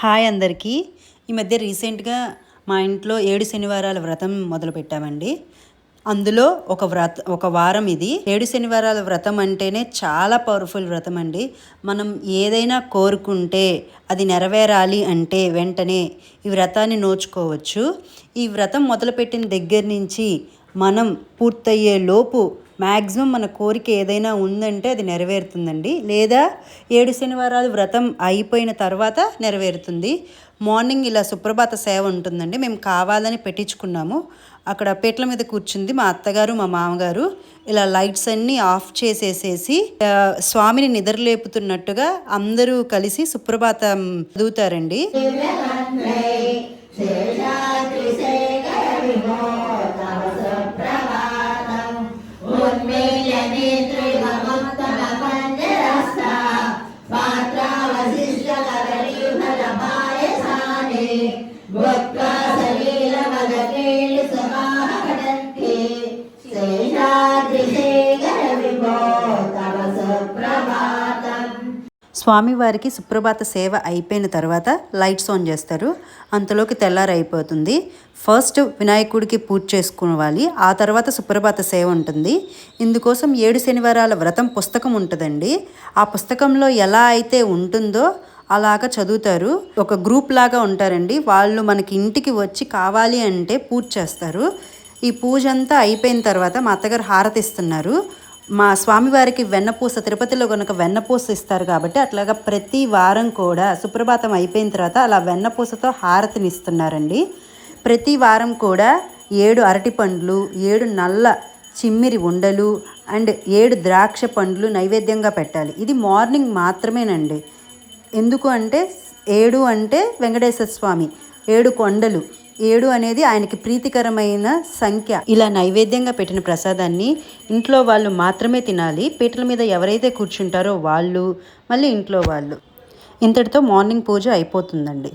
Hi అందరికీ. ఈ మధ్య రీసెంట్గా మా ఇంట్లో ఏడు శనివారాల వ్రతం మొదలుపెట్టామండి. అందులో ఒక వ్రత ఒక వారం ఇది. ఏడు శనివారాల వ్రతం అంటేనే చాలా పవర్ఫుల్ వ్రతం అండి. మనం ఏదైనా కోరుకుంటే అది నెరవేరాలి అంటే వెంటనే ఈ వ్రతాన్ని నోచుకోవచ్చు. ఈ వ్రతం మొదలుపెట్టిన దగ్గర నుంచి మనం పూర్తయ్యే లోపు మ్యాక్సిమం మన కోరిక ఏదైనా ఉందంటే అది నెరవేరుతుందండి. లేదా ఏడు శనివారాలు వ్రతం అయిపోయిన తర్వాత నెరవేరుతుంది. మార్నింగ్ ఇలా సుప్రభాత సేవ ఉంటుందండి. మేము కావాలని పెట్టించుకున్నాము. అక్కడ పీటల మీద కూర్చుంది మా అత్తగారు మా మామగారు. ఇలా లైట్స్ అన్నీ ఆఫ్ చేసేసేసి స్వామిని నిద్రలేపుతున్నట్టుగా అందరూ కలిసి సుప్రభాతం చదువుతారండి. స్వామివారికి సుప్రభాత సేవ అయిపోయిన తర్వాత లైట్స్ ఆన్ చేస్తారు. అంతలోకి తెల్లారైపోతుంది ఫస్ట్ వినాయకుడికి పూజ చేసుకోవాలి ఆ తర్వాత సుప్రభాత సేవ ఉంటుంది. ఇందుకోసం ఏడు శనివారాల వ్రతం పుస్తకం ఉంటుందండి. ఆ పుస్తకంలో ఎలా అయితే ఉంటుందో అలాగా చదువుతారు. ఒక గ్రూప్ లాగా ఉంటారండి. వాళ్ళు మనకి ఇంటికి వచ్చి కావాలి అంటే పూజ చేస్తారు. ఈ పూజ అంతా అయిపోయిన తర్వాత మా అత్తగారు హారతి ఇస్తున్నారు. మా స్వామివారికి వెన్నపూస తిరుపతిలో కనుక వెన్నపూస ఇస్తారు కాబట్టి అట్లాగా ప్రతి వారం కూడా సుప్రభాతం అయిపోయిన తర్వాత అలా వెన్నపూసతో హారతినిస్తున్నారండి ప్రతి వారం కూడా ఏడు అరటి పండ్లు ఏడు నల్ల చిమ్మిరి ఉండలు అండ్ ఏడు ద్రాక్ష పండ్లు నైవేద్యంగా పెట్టాలి. ఇది మార్నింగ్ మాత్రమేనండి. ఎందుకు అంటే ఏడు అంటే వెంకటేశ్వర స్వామి ఏడు కొండలు. ఏడు అనేది ఆయనకి ప్రీతికరమైన సంఖ్య. ఇలా నైవేద్యంగా పెట్టిన ప్రసాదాన్ని ఇంట్లో వాళ్ళు మాత్రమే తినాలి. పీటల మీద ఎవరైతే కూర్చుంటారో వాళ్ళు మళ్ళీ ఇంట్లో వాళ్ళు. ఇంతటితో మార్నింగ్ పూజ అయిపోతుందండి.